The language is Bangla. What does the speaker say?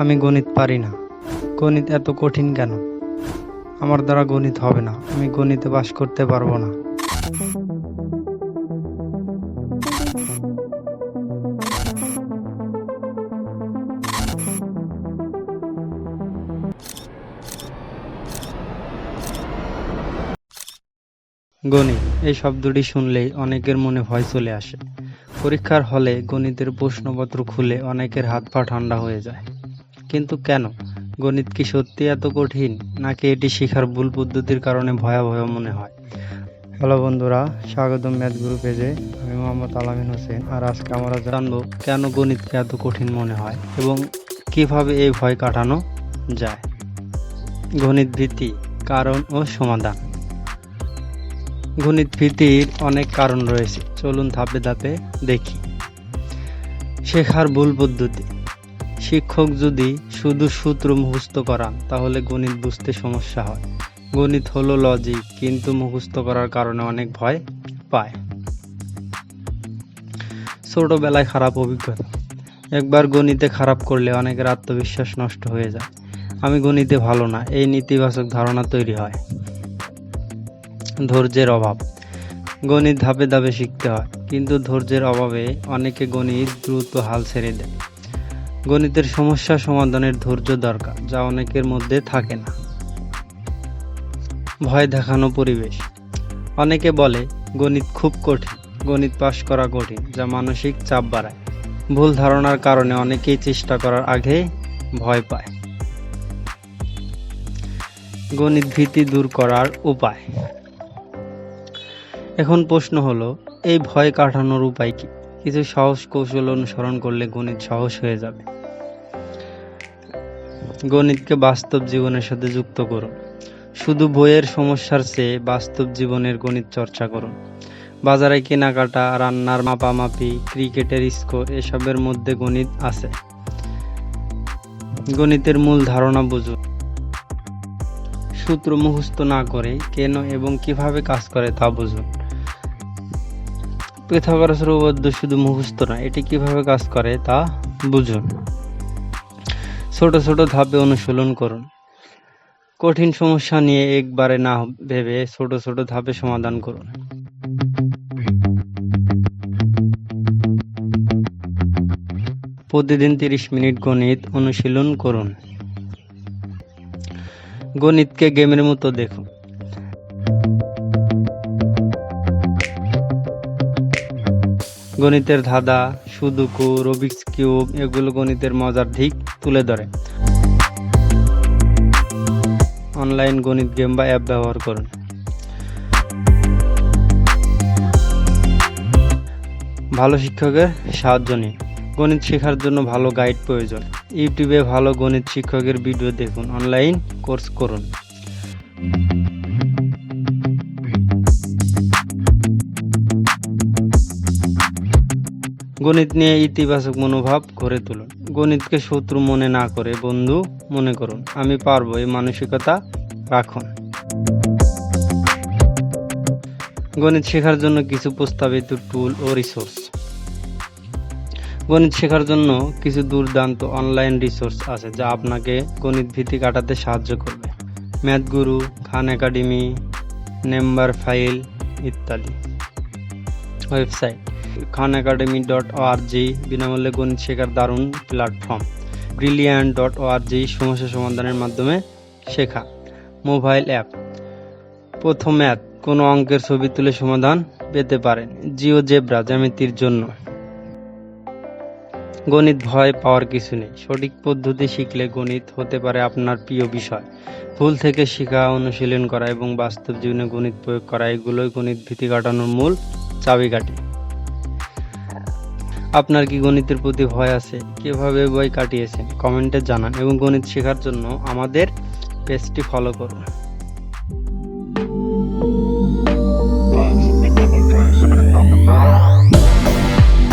আমি গণিত পারি না। গণিত এত কঠিন কেন? আমার দ্বারা গণিত হবে না। আমি গণিতে বাস করতে পারব না। গণিত, এই শব্দটি শুনলেই অনেকের মনে ভয় চলে আসে। পরীক্ষার হলে গণিতের প্রশ্নপত্র খুলে অনেকের হাত পা ঠান্ডা হয়ে যায়। কিন্তু কেন? গণিত কি সত্যি এত কঠিন, নাকি এটি শেখার ভুল পদ্ধতির কারণে ভয়াবহ মনে হয়? হ্যালো বন্ধুরা, স্বাগতম ম্যাথ গুরু পেজে। আমি মোহাম্মদ আলামিন হোসেন, আর আজকে আমরা জানব কেন গণিতকে এত কঠিন মনে হয় এবং কীভাবে এই ভয় কাটানো যায়। গণিত ভীতি, কারণ ও সমাধান। গণিত ভীতির অনেক কারণ রয়েছে, চলুন ধাপে ধাপে দেখি। শেখার ভুল পদ্ধতি। শিক্ষক যদি শুধু সূত্র মুখস্থ করান, তাহলে গণিত বুঝতে সমস্যা হয়। গণিত হলো লজিক কিন্তু মুখস্থ করার কারণে অনেক ভয় পায়। ছোটবেলায় খারাপ অভিজ্ঞতা। একবার গণিতে খারাপ করলে অনেকের আত্মবিশ্বাস নষ্ট হয়ে যায়। আমি গণিতে ভালো না, এই নেতিবাচক ধারণা তৈরি হয়। ধৈর্যের অভাব। গণিত ধাপে ধাপে শিখতে হয়, কিন্তু ধৈর্যের অভাবে অনেকে গণিত দ্রুত হাল ছেড়ে দেয়। গণিতের সমস্যা সমাধানের ধৈর্য দরকার, যা অনেকের মধ্যে থাকে না। ভয় দেখানো পরিবেশ। অনেকে বলে, গণিত খুব কঠিন, গণিত পাশ করা কঠিন, যা মানসিক চাপ বাড়ায়। ভুল ধারণার কারণে অনেকেই চেষ্টা করার আগে ভয় পায়। গণিত ভীতি দূর করার উপায়। এখন প্রশ্ন হলো, এই ভয় কাটানোর উপায় কি? কিছু সহজ কৌশল অনুসরণ করলে গণিত সহজ হয়ে যাবে। গণিতকে বাস্তব জীবনের সাথে যুক্ত করুন। শুধু বইয়ের সমস্যার চেয়ে বাস্তব জীবনের গণিত চর্চা করুন। বাজারে কেনাকাটা, রান্নার মাপামাপি, ক্রিকেটের স্কোর, এসবের মধ্যে গণিত আছে। গণিতের মূল ধারণা বুঝুন। সূত্র মুখস্থ না করে কেন এবং কীভাবে কাজ করে তা বুঝুন। পৃথাগোরাসের উপপাদ্য শুধু মুখস্থ না এটি কীভাবে কাজ করে তা বুঝুন। ছোট ছোট ধাপে অনুশীলন করুন। কঠিন সমস্যা নিয়ে একবারে না ভেবে ছোট ছোট ধাপে সমাধান করুন। প্রতিদিন তিরিশ মিনিট গণিত অনুশীলন করুন। গণিতকে গেমের মতো দেখুন। গণিতের ধাঁধা, সুদুকু, রবিক্স কিউব এগুলো গণিতের মজার দিক তুলে ধরে। অনলাইন গণিত গেম বা অ্যাপ ব্যবহার করুন। ভালো শিক্ষকের সাহায্য নিন। গণিত শেখার জন্য ভালো গাইড প্রয়োজন। ইউটিউবে ভালো গণিত শিক্ষকের ভিডিও দেখুন, অনলাইন কোর্স করুন। গণিত নিয়ে ইতিবাচক মনোভাব গড়ে তুলুন। গণিতকে শত্রু মনে না করে বন্ধু মনে করুন। আমি পারব এই মানসিকতা রাখুন। গণিত শেখার জন্য কিছু প্রস্তাবিত টুল ও রিসোর্স গণিত শেখার জন্য কিছু দুর্দান্ত অনলাইন রিসোর্স আছে যা আপনাকে গণিত ভীতি কাটাতে সাহায্য করবে। Math Guru Khan Academy Numberphile ইত্যাদি। Website Khan Academy dot O R G বিনামূল্যে গণিত শেখার দারুণ প্ল্যাটফর্ম। ব্রিলিয়ান ডট ওআরজি সমস্যা সমাধানের মাধ্যমে শেখা। Mobile app. প্রথম অ্যাপ, কোনো অঙ্কের ছবি তুলে সমাধান পেতে পারেন। জিও জেব্রা, জ্যামিতির জন্য। গণিত ভয় পাওয়ার কিছু নেই। সঠিক পদ্ধতি শিখলে গণিত হতে পারে আপনার প্রিয় বিষয়। ভুল থেকে শেখা, অনুশীলন করা এবং বাস্তব জীবনে গণিত প্রয়োগ করা, এগুলোই গণিত ভীতি কাটানোর মূল চাবিকাঠি। আপনার কি গণিতের প্রতি ভয় আছে? কীভাবে বই কাটিয়েছেন? কমেন্টে জানান এবং গণিত শেখার জন্য আমাদের পেজটি ফলো করুন। Bye.